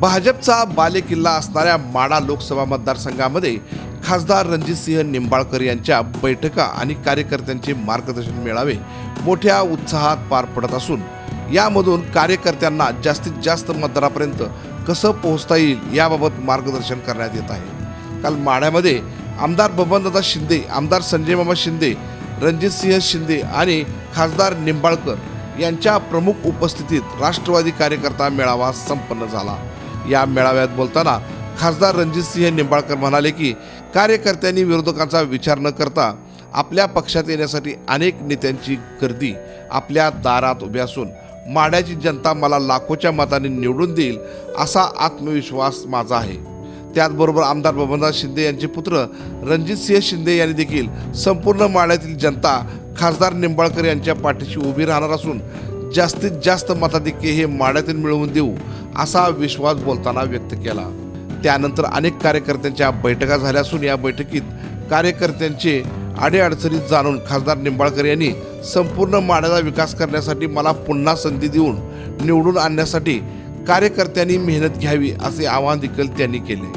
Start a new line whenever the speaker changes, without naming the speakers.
भाजपचा बालेकिल्ला असणाऱ्या माडा लोकसभा मतदारसंघामध्ये खासदार रणजितसिंह निंबाळकर यांच्या बैठका आणि कार्यकर्त्यांचे मार्गदर्शन मेळावे मोठ्या उत्साहात पार पडत असून यामधून कार्यकर्त्यांना जास्तीत जास्त मतदारापर्यंत कसं पोहोचता येईल याबाबत मार्गदर्शन करण्यात येत आहे. काल माढ्यामध्ये आमदार बबनदादा शिंदे आमदार संजय मामा शिंदे रणजितसिंह शिंदे आणि खासदार निंबाळकर यांच्या प्रमुख उपस्थितीत राष्ट्रवादी कार्यकर्ता मेळावा संपन्न झाला. या मेळाव्यात बोलताना खासदार रणजितसिंह निंबाळकर म्हणाले की कार्यकर्त्यांनी विरोधकांचा विचार न करता आपल्या पक्षात येण्यासाठी अनेक नेत्यांची गर्दी आपल्या दारात उभी असून माड्याची जनता मला लाखोच्या मताने निवडून देईल असा आत्मविश्वास माझा आहे. त्याचबरोबर आमदार बबनराज शिंदे यांचे पुत्र रणजितसिंह शिंदे यांनी देखील संपूर्ण माड्यातील जनता खासदार निंबाळकर यांच्या पाठीशी उभी राहणार असून जास्तीत जास्त मताधिक्य हे माड्यातील मिळवून देऊ असा विश्वास बोलताना व्यक्त केला. त्यानंतर अनेक कार्यकर्त्यांच्या बैठका झाल्या असून या बैठकीत कार्यकर्त्यांचे अडीअडचणी जाणून खासदार निंबाळकर यांनी संपूर्ण माड्याचा विकास करण्यासाठी मला पुन्हा संधी देऊन निवडून आणण्यासाठी कार्यकर्त्यांनी मेहनत घ्यावी असे आवाहन देखील त्यांनी केले.